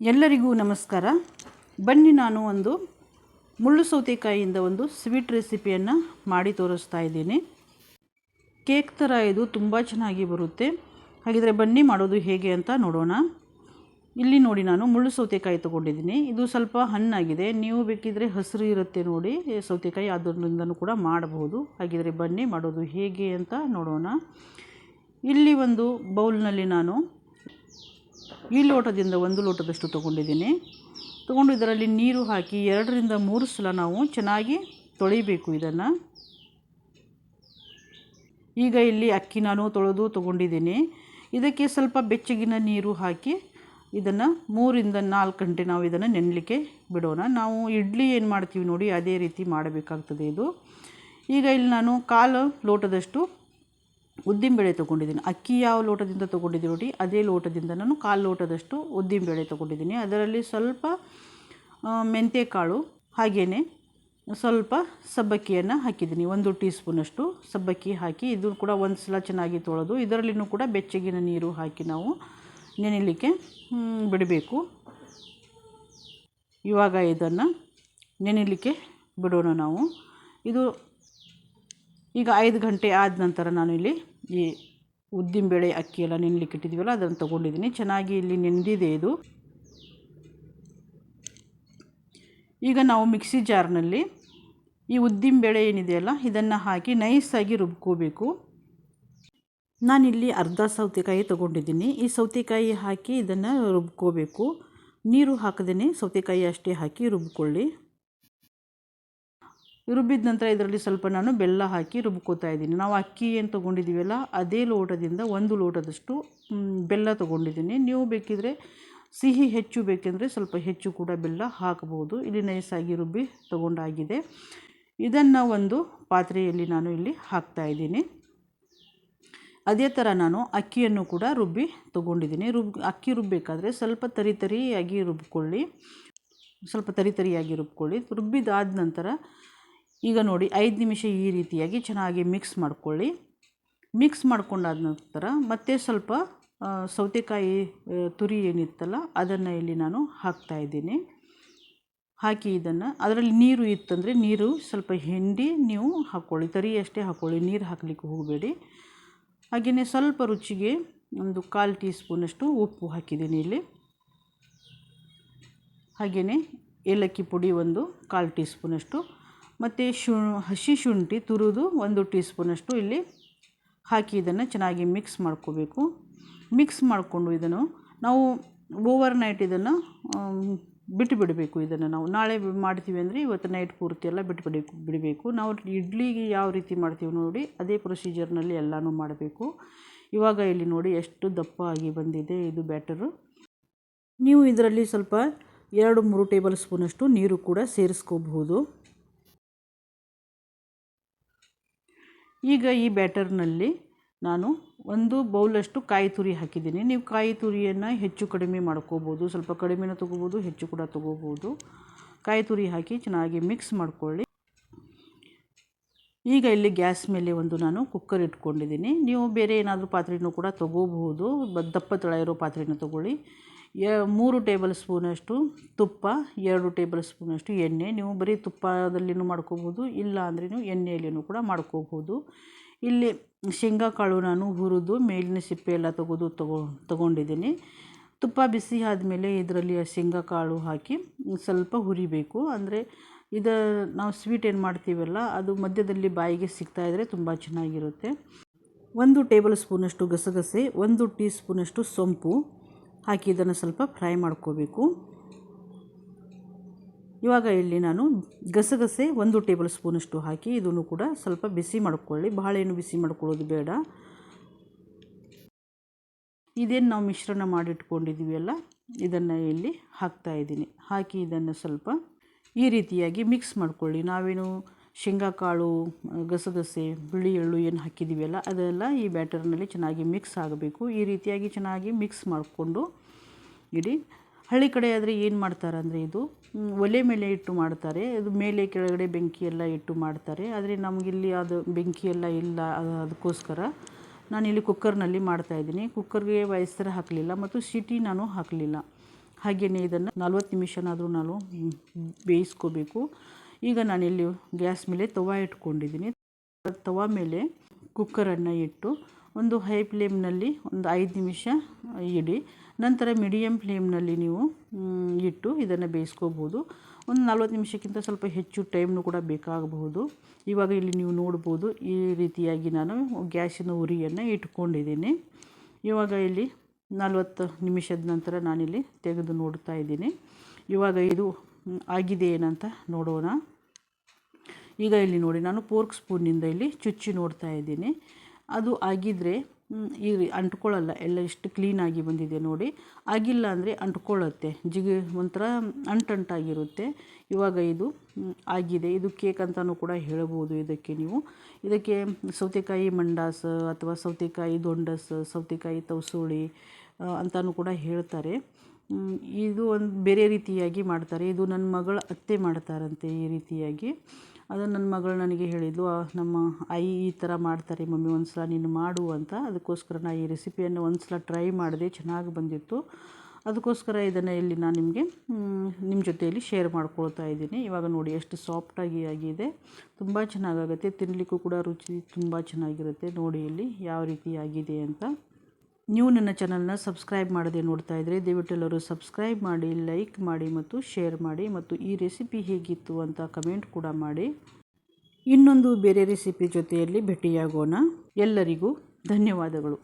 ಎಲ್ಲರಿಗೂ ನಮಸ್ಕಾರ. ಬನ್ನಿ ನಾನು ಒಂದು ಮುಳ್ಳು ಸೌತೆಕಾಯಿಯಿಂದ ಒಂದು ಸ್ವೀಟ್ ರೆಸಿಪಿಯನ್ನು ಮಾಡಿ ತೋರಿಸ್ತಾ ಇದ್ದೀನಿ. ಕೇಕ್ ಥರ ಇದು ತುಂಬ ಚೆನ್ನಾಗಿ ಬರುತ್ತೆ. ಹಾಗಿದ್ರೆ ಬನ್ನಿ ಮಾಡೋದು ಹೇಗೆ ಅಂತ ನೋಡೋಣ. ಇಲ್ಲಿ ನೋಡಿ ನಾನು ಮುಳ್ಳು ಸೌತೆಕಾಯಿ ತೊಗೊಂಡಿದ್ದೀನಿ. ಇದು ಸ್ವಲ್ಪ ಹಣ್ಣಾಗಿದೆ. ನೀವು ಬೇಕಿದ್ರೆ ಹಸಿರು ಇರುತ್ತೆ ನೋಡಿ. ಸೌತೆಕಾಯಿ ಅದರಿಂದನೂ ಕೂಡ ಮಾಡಬಹುದು. ಹಾಗಿದ್ರೆ ಬನ್ನಿ ಮಾಡೋದು ಹೇಗೆ ಅಂತ ನೋಡೋಣ. ಇಲ್ಲಿ ಒಂದು ಬೌಲ್ನಲ್ಲಿ ನಾನು ಈ ಲೋಟದಿಂದ ಒಂದು ಲೋಟದಷ್ಟು ತೊಗೊಂಡಿದ್ದೀನಿ. ತೊಗೊಂಡು ಇದರಲ್ಲಿ ನೀರು ಹಾಕಿ ಎರಡರಿಂದ ಮೂರು ಸಲ ನಾವು ಚೆನ್ನಾಗಿ ತೊಳಿಬೇಕು ಇದನ್ನು. ಈಗ ಇಲ್ಲಿ ಅಕ್ಕಿ ನಾನು ತೊಳೆದು ತೊಗೊಂಡಿದ್ದೀನಿ. ಇದಕ್ಕೆ ಸ್ವಲ್ಪ ಬೆಚ್ಚಗಿನ ನೀರು ಹಾಕಿ ಇದನ್ನು ಮೂರಿಂದ ನಾಲ್ಕು ಗಂಟೆ ನಾವು ಇದನ್ನು ನೆನಲಿಕ್ಕೆ ಬಿಡೋಣ. ನಾವು ಇಡ್ಲಿ ಏನು ಮಾಡ್ತೀವಿ ನೋಡಿ, ಅದೇ ರೀತಿ ಮಾಡಬೇಕಾಗ್ತದೆ ಇದು. ಈಗ ಇಲ್ಲಿ ನಾನು ಕಾಲು ಲೋಟದಷ್ಟು ಉದ್ದಿನಬೇಳೆ ತೊಗೊಂಡಿದ್ದೀನಿ. ಅಕ್ಕಿ ಯಾವ ಲೋಟದಿಂದ ತೊಗೊಂಡಿದ್ದೀನಿ ನೋಡಿ, ಅದೇ ಲೋಟದಿಂದ ನಾನು ಕಾಲು ಲೋಟದಷ್ಟು ಉದ್ದಿನಬೇಳೆ ತೊಗೊಂಡಿದ್ದೀನಿ. ಅದರಲ್ಲಿ ಸ್ವಲ್ಪ ಮೆಂತ್ಯ ಕಾಳು ಹಾಗೆಯೇ ಸ್ವಲ್ಪ ಸಬ್ಬಕ್ಕಿಯನ್ನು ಹಾಕಿದ್ದೀನಿ. ಒಂದು ಟೀ ಸ್ಪೂನಷ್ಟು ಸಬ್ಬಕ್ಕಿ ಹಾಕಿ, ಇದು ಕೂಡ ಒಂದು ಸಲ ಚೆನ್ನಾಗಿ ತೊಳೆದು, ಇದರಲ್ಲಿನೂ ಕೂಡ ಬೆಚ್ಚಗಿನ ನೀರು ಹಾಕಿ ನಾವು ನೆನೆಯಲಿಕ್ಕೆ ಬಿಡಬೇಕು. ಇವಾಗ ಇದನ್ನು ನೆನೆಯಲಿಕ್ಕೆ ಬಿಡೋಣ ನಾವು. ಇದು ಈಗ ಐದು ಗಂಟೆ ಆದ ನಂತರ ನಾನು ಇಲ್ಲಿ ಈ ಉದ್ದಿನಬೇಳೆ ಅಕ್ಕಿ ಎಲ್ಲ ನೆನಲಿಕ್ಕೆ ಇಟ್ಟಿದ್ದೀವಲ್ಲ, ಅದನ್ನು ತೊಗೊಂಡಿದ್ದೀನಿ. ಚೆನ್ನಾಗಿ ಇಲ್ಲಿ ನೆನೆದಿದೆ ಇದು. ಈಗ ನಾವು ಮಿಕ್ಸಿ ಜಾರ್ನಲ್ಲಿ ಈ ಉದ್ದಿನಬೇಳೆ ಏನಿದೆಯಲ್ಲ ಇದನ್ನು ಹಾಕಿ ನೈಸಾಗಿ ರುಬ್ಕೋಬೇಕು. ನಾನಿಲ್ಲಿ ಅರ್ಧ ಸೌತೆಕಾಯಿ ತೊಗೊಂಡಿದ್ದೀನಿ. ಈ ಸೌತೆಕಾಯಿ ಹಾಕಿ ಇದನ್ನು ರುಬ್ಕೋಬೇಕು. ನೀರು ಹಾಕದೇ ಸೌತೆಕಾಯಿ ಅಷ್ಟೇ ಹಾಕಿ ರುಬ್ಕೊಳ್ಳಿ. ರುಬ್ಬಿದ ನಂತರ ಇದರಲ್ಲಿ ಸ್ವಲ್ಪ ನಾನು ಬೆಲ್ಲ ಹಾಕಿ ರುಬ್ಕೋತಾ ಇದ್ದೀನಿ. ನಾವು ಅಕ್ಕಿ ಏನು ತೊಗೊಂಡಿದ್ದೀವಲ್ಲ ಅದೇ ಲೋಟದಿಂದ ಒಂದು ಲೋಟದಷ್ಟು ಬೆಲ್ಲ ತೊಗೊಂಡಿದ್ದೀನಿ. ನೀವು ಬೇಕಿದ್ರೆ ಸಿಹಿ ಹೆಚ್ಚು ಬೇಕೆಂದರೆ ಸ್ವಲ್ಪ ಹೆಚ್ಚು ಕೂಡ ಬೆಲ್ಲ ಹಾಕಬಹುದು. ಇಲ್ಲಿ ನೈಸಾಗಿ ರುಬ್ಬಿ ತೊಗೊಂಡಾಗಿದೆ. ಇದನ್ನು ಒಂದು ಪಾತ್ರೆಯಲ್ಲಿ ನಾನು ಇಲ್ಲಿ ಹಾಕ್ತಾ ಇದ್ದೀನಿ. ಅದೇ ಥರ ನಾನು ಅಕ್ಕಿಯನ್ನು ಕೂಡ ರುಬ್ಬಿ ತೊಗೊಂಡಿದ್ದೀನಿ. ರುಬ್, ಅಕ್ಕಿ ರುಬ್ಬಬೇಕಾದ್ರೆ ಸ್ವಲ್ಪ ತರಿ ತರಿಯಾಗಿ ರುಬ್ಕೊಳ್ಳಿ. ಸ್ವಲ್ಪ ತರಿ ತರಿಯಾಗಿ ರುಬ್ಕೊಳ್ಳಿ. ರುಬ್ಬಿದಾದ ನಂತರ ಈಗ ನೋಡಿ ಐದು ನಿಮಿಷ ಈ ರೀತಿಯಾಗಿ ಚೆನ್ನಾಗಿ ಮಿಕ್ಸ್ ಮಾಡ್ಕೊಳ್ಳಿ. ಮಿಕ್ಸ್ ಮಾಡ್ಕೊಂಡಾದ ನಂತರ ಮತ್ತೆ ಸ್ವಲ್ಪ ಸೌತೆಕಾಯಿ ತುರಿ ಏನಿತ್ತಲ್ಲ ಅದನ್ನು ಇಲ್ಲಿ ನಾನು ಹಾಕ್ತಾಯಿದ್ದೀನಿ ಹಾಕಿ ಇದನ್ನು, ಅದರಲ್ಲಿ ನೀರು ಇತ್ತಂದರೆ ನೀರು ಸ್ವಲ್ಪ ಹಿಂಡಿ ನೀವು ಹಾಕ್ಕೊಳ್ಳಿ ತರಿ ಅಷ್ಟೇ ಹಾಕ್ಕೊಳ್ಳಿ ನೀರು ಹಾಕಲಿಕ್ಕೆ ಹೋಗಬೇಡಿ. ಹಾಗೆಯೇ ಸ್ವಲ್ಪ ರುಚಿಗೆ ಒಂದು ಕಾಲು ಟೀ ಸ್ಪೂನಷ್ಟು ಉಪ್ಪು ಹಾಕಿದ್ದೀನಿ ಇಲ್ಲಿ. ಹಾಗೆಯೇ ಏಲಕ್ಕಿ ಪುಡಿ ಒಂದು ಕಾಲು ಟೀ ಸ್ಪೂನಷ್ಟು ಮತ್ತು ಶು ಹಸಿ ಶುಂಠಿ ತುರಿದು ಒಂದು ಟೀ ಸ್ಪೂನಷ್ಟು ಇಲ್ಲಿ ಹಾಕಿ ಇದನ್ನು ಚೆನ್ನಾಗಿ ಮಿಕ್ಸ್ ಮಾಡ್ಕೋಬೇಕು. ಮಿಕ್ಸ್ ಮಾಡಿಕೊಂಡು ಇದನ್ನು ನಾವು ಓವರ್ ನೈಟ್ ಇದನ್ನು ಬಿಟ್ಟು ಬಿಡಬೇಕು ಇದನ್ನು ನಾವು. ನಾಳೆ ಮಾಡ್ತೀವಿ ಅಂದರೆ ಇವತ್ತು ನೈಟ್ ಪೂರ್ತಿ ಎಲ್ಲ ಬಿಟ್ಟು ಬಿಡಬೇಕು ಬಿಡಬೇಕು. ನಾವು ಇಡ್ಲಿಗೆ ಯಾವ ರೀತಿ ಮಾಡ್ತೀವಿ ನೋಡಿ, ಅದೇ ಪ್ರೊಸೀಜರ್ನಲ್ಲಿ ಎಲ್ಲನೂ ಮಾಡಬೇಕು. ಇವಾಗ ಇಲ್ಲಿ ನೋಡಿ ಎಷ್ಟು ದಪ್ಪ ಆಗಿ ಬಂದಿದೆ ಇದು ಬ್ಯಾಟರು. ನೀವು ಇದರಲ್ಲಿ ಸ್ವಲ್ಪ ಎರಡು ಮೂರು ಟೇಬಲ್ ಸ್ಪೂನಷ್ಟು ನೀರು ಕೂಡ ಸೇರಿಸ್ಕೋಬಹುದು. ಈಗ ಈ ಬ್ಯಾಟರ್ನಲ್ಲಿ ನಾನು ಒಂದು ಬೌಲಷ್ಟು ಕಾಯಿ ತುರಿ ಹಾಕಿದ್ದೀನಿ. ನೀವು ಕಾಯಿ ತುರಿಯನ್ನು ಹೆಚ್ಚು ಕಡಿಮೆ ಮಾಡ್ಕೋಬೋದು, ಸ್ವಲ್ಪ ಕಡಿಮೆನ ತೊಗೋಬೋದು, ಹೆಚ್ಚು ಕೂಡ ತೊಗೋಬೋದು. ಕಾಯಿ ತುರಿ ಹಾಕಿ ಚೆನ್ನಾಗಿ ಮಿಕ್ಸ್ ಮಾಡ್ಕೊಳ್ಳಿ. ಈಗ ಇಲ್ಲಿ ಗ್ಯಾಸ್ ಮೇಲೆ ಒಂದು ನಾನು ಕುಕ್ಕರ್ ಇಟ್ಕೊಂಡಿದ್ದೀನಿ. ನೀವು ಬೇರೆ ಏನಾದರೂ ಪಾತ್ರೆನೂ ಕೂಡ ತೊಗೋಬಹುದು ದಪ್ಪ ತಳ ಇರೋ ಪಾತ್ರೆನ ತೊಗೊಳ್ಳಿ. ಮೂರು ಟೇಬಲ್ ಸ್ಪೂನಷ್ಟು ತುಪ್ಪ, ಎರಡು ಟೇಬಲ್ ಸ್ಪೂನಷ್ಟು ಎಣ್ಣೆ. ನೀವು ಬರೀ ತುಪ್ಪದಲ್ಲಿನೂ ಮಾಡ್ಕೋಬೋದು, ಇಲ್ಲ ಅಂದರೆ ನೀವು ಎಣ್ಣೆಯಲ್ಲಿನೂ ಕೂಡ ಮಾಡ್ಕೋಬೋದು. ಇಲ್ಲಿ ಶೇಂಗಾ ಕಾಳು ನಾನು ಹುರಿದು ಮೇಲಿನ ಸಿಪ್ಪೆ ಎಲ್ಲ ತೆಗೆದು ತಗೊ, ತೊಗೊಂಡಿದ್ದೀನಿ. ತುಪ್ಪ ಬಿಸಿ ಆದಮೇಲೆ ಇದರಲ್ಲಿ ಶೇಂಗಾ ಕಾಳು ಹಾಕಿ ಸ್ವಲ್ಪ ಹುರಿಬೇಕು. ಅಂದರೆ ಇದು, ನಾವು ಸ್ವೀಟ್ ಏನು ಮಾಡ್ತೀವಲ್ಲ, ಅದು ಮಧ್ಯದಲ್ಲಿ ಬಾಯಿಗೆ ಸಿಗ್ತಾ ಇದ್ದರೆ ತುಂಬ ಚೆನ್ನಾಗಿರುತ್ತೆ. ಒಂದು ಟೇಬಲ್ ಸ್ಪೂನಷ್ಟು ಗಸಗಸೆ, ಒಂದು ಟೀ ಸ್ಪೂನಷ್ಟು ಸೊಂಪು. ಹಾಕಿ ಇದನ್ನು ಸ್ವಲ್ಪ ಫ್ರೈ ಮಾಡ್ಕೋಬೇಕು. ಇವಾಗ ಇಲ್ಲಿ ನಾನು ಗಸಗಸೆ ಒಂದು ಟೇಬಲ್ ಸ್ಪೂನಷ್ಟು ಹಾಕಿ ಇದನ್ನು ಕೂಡ ಸ್ವಲ್ಪ ಬಿಸಿ ಮಾಡ್ಕೊಳ್ಳಿ. ಭಾಳ ಏನು ಬಿಸಿ ಮಾಡ್ಕೊಳ್ಳೋದು ಬೇಡ. ಇದೇನು ನಾವು ಮಿಶ್ರಣ ಮಾಡಿಟ್ಕೊಂಡಿದ್ದೀವಲ್ಲ ಇದನ್ನು ಇಲ್ಲಿ ಹಾಕ್ತಾ ಇದ್ದೀನಿ. ಹಾಕಿ ಇದನ್ನು ಸ್ವಲ್ಪ ಈ ರೀತಿಯಾಗಿ ಮಿಕ್ಸ್ ಮಾಡ್ಕೊಳ್ಳಿ. ನಾವೇನು ಶೇಂಗಾ ಕಾಳು ಗಸಗಸೆ, ಬಿಳಿ ಎಳ್ಳು ಏನು ಹಾಕಿದ್ದೀವಲ್ಲ ಅದೆಲ್ಲ ಈ ಬ್ಯಾಟರ್ನಲ್ಲಿ ಚೆನ್ನಾಗಿ ಮಿಕ್ಸ್ ಆಗಬೇಕು. ಈ ರೀತಿಯಾಗಿ ಚೆನ್ನಾಗಿ ಮಿಕ್ಸ್ ಮಾಡಿಕೊಂಡು ಇಡಿ. ಹಳ್ಳಿ ಕಡೆ ಆದರೆ ಏನು ಮಾಡ್ತಾರೆ ಅಂದರೆ ಇದು ಒಲೆ ಮೇಲೆ ಇಟ್ಟು ಮಾಡ್ತಾರೆ. ಅದು ಮೇಲೆ ಕೆಳಗಡೆ ಬೆಂಕಿ ಎಲ್ಲ ಇಟ್ಟು ಮಾಡ್ತಾರೆ. ಆದರೆ ನಮಗಿಲ್ಲಿ ಅದು ಬೆಂಕಿ ಎಲ್ಲ ಇಲ್ಲ ಅದಕ್ಕೋಸ್ಕರ ನಾನಿಲ್ಲಿ ಕುಕ್ಕರ್ನಲ್ಲಿ ಮಾಡ್ತಾಯಿದ್ದೀನಿ ಕುಕ್ಕರ್ಗೆ ವಯಸ್ಸರ ಹಾಕಲಿಲ್ಲ ಮತ್ತು ಸಿಟಿ ನಾನು ಹಾಕಲಿಲ್ಲ. ಹಾಗೆಯೇ ಇದನ್ನು ನಲ್ವತ್ತು ನಿಮಿಷನಾದರೂ ನಾನು ಬೇಯಿಸ್ಕೋಬೇಕು. ಈಗ ನಾನಿಲ್ಲಿ ಗ್ಯಾಸ್ ಮೇಲೆ ತವ ಇಟ್ಕೊಂಡಿದ್ದೀನಿ. ತವ ಮೇಲೆ ಕುಕ್ಕರನ್ನು ಇಟ್ಟು ಒಂದು ಹೈ ಫ್ಲೇಮ್ನಲ್ಲಿ ಒಂದು ಐದು ನಿಮಿಷ ಇಡಿ. ನಂತರ ಮೀಡಿಯಮ್ ಫ್ಲೇಮ್ನಲ್ಲಿ ನೀವು ಇಟ್ಟು ಇದನ್ನು ಬೇಯಿಸ್ಕೋಬೋದು. ಒಂದು ನಲ್ವತ್ತು ನಿಮಿಷಕ್ಕಿಂತ ಸ್ವಲ್ಪ ಹೆಚ್ಚು ಟೈಮ್ನು ಕೂಡ ಬೇಕಾಗಬಹುದು. ಇವಾಗ ಇಲ್ಲಿ ನೀವು ನೋಡ್ಬೋದು, ಈ ರೀತಿಯಾಗಿ ನಾನು ಗ್ಯಾಸಿನ ಉರಿಯನ್ನು ಇಟ್ಕೊಂಡಿದ್ದೀನಿ. ಇವಾಗ ಇಲ್ಲಿ ನಲ್ವತ್ತು ನಿಮಿಷದ ನಂತರ ನಾನಿಲ್ಲಿ ತೆಗೆದು ನೋಡ್ತಾ ಇದ್ದೀನಿ. ಇವಾಗ ಇದು ಆಗಿದೆ ಏನಂತ ನೋಡೋಣ. ಈಗ ಇಲ್ಲಿ ನೋಡಿ, ನಾನು ಪೋರ್ಕ್ ಸ್ಪೂನಿಂದ ಇಲ್ಲಿ ಚುಚ್ಚಿ ನೋಡ್ತಾ ಇದ್ದೀನಿ. ಅದು ಆಗಿದ್ದರೆ ಈ ಅಂಟ್ಕೊಳ್ಳಲ್ಲ, ಎಲ್ಲ ಎಷ್ಟು ಕ್ಲೀನಾಗಿ ಬಂದಿದೆ ನೋಡಿ. ಆಗಿಲ್ಲ ಅಂದರೆ ಅಂಟ್ಕೊಳ್ಳುತ್ತೆ. ಜಿಗಿ, ಒಂಥರ ಅಂಟಂಟಾಗಿರುತ್ತೆ. ಇವಾಗ ಇದು ಆಗಿದೆ. ಇದು ಕೇಕ್ ಅಂತಲೂ ಕೂಡ ಹೇಳ್ಬೋದು ಇದಕ್ಕೆ ನೀವು. ಇದಕ್ಕೆ ಸೌತೆಕಾಯಿ ಮಂಡಾಸ್ ಅಥವಾ ಸೌತೆಕಾಯಿ ದೊಂಡಸ್, ಸೌತೆಕಾಯಿ ತವಸೋಳಿ ಅಂತಲೂ ಕೂಡ ಹೇಳ್ತಾರೆ. ಇದು ಒಂದು ಬೇರೆ ರೀತಿಯಾಗಿ ಮಾಡ್ತಾರೆ. ಇದು ನನ್ನ ಮಗಳ ಅತ್ತೆ ಮಾಡ್ತಾರಂತೆ ಈ ರೀತಿಯಾಗಿ. ಅದು ನನ್ನ ಮಗಳು ನನಗೆ ಹೇಳಿದ್ಲು ನಮ್ಮ ಆಯಿ ಈ ಥರ ಮಾಡ್ತಾರೆ ಮಮ್ಮಿ ಒಂದು ಸಲ ನೀನು ಮಾಡು ಅಂತ. ಅದಕ್ಕೋಸ್ಕರ ನಾ ಈ ರೆಸಿಪಿಯನ್ನು ಒಂದು ಸಲ ಟ್ರೈ ಮಾಡಿದೆ, ಚೆನ್ನಾಗಿ ಬಂದಿತ್ತು. ಅದಕ್ಕೋಸ್ಕರ ಇದನ್ನು ಇಲ್ಲಿ ನಾನು ನಿಮಗೆ ನಿಮ್ಮ ಜೊತೆಯಲ್ಲಿ ಶೇರ್ ಮಾಡ್ಕೊಳ್ತಾ ಇದ್ದೀನಿ. ಇವಾಗ ನೋಡಿ ಎಷ್ಟು ಸಾಫ್ಟಾಗಿ ಆಗಿದೆ. ತುಂಬ ಚೆನ್ನಾಗಾಗುತ್ತೆ ತಿನ್ನಲಿಕ್ಕೂ ಕೂಡ ರುಚಿ ತುಂಬ ಚೆನ್ನಾಗಿರುತ್ತೆ. ನೋಡಿ ಇಲ್ಲಿ ಯಾವ ರೀತಿ ಆಗಿದೆ ಅಂತ. ನೀವು ನನ್ನ ಚಾನಲ್ನ ಸಬ್ಸ್ಕ್ರೈಬ್ ಮಾಡದೆ ನೋಡ್ತಾ ಇದ್ದರೆ ದಯವಿಟ್ಟು ಎಲ್ಲರೂ ಸಬ್ಸ್ಕ್ರೈಬ್ ಮಾಡಿ, ಲೈಕ್ ಮಾಡಿ ಮತ್ತು ಶೇರ್ ಮಾಡಿ ಮತ್ತು ಈ ರೆಸಿಪಿ ಹೇಗಿತ್ತು ಅಂತ ಕಮೆಂಟ್ ಕೂಡ ಮಾಡಿ. ಇನ್ನೊಂದು ಬೇರೆ ರೆಸಿಪಿ ಜೊತೆಯಲ್ಲಿ ಭೇಟಿಯಾಗೋಣ. ಎಲ್ಲರಿಗೂ ಧನ್ಯವಾದಗಳು.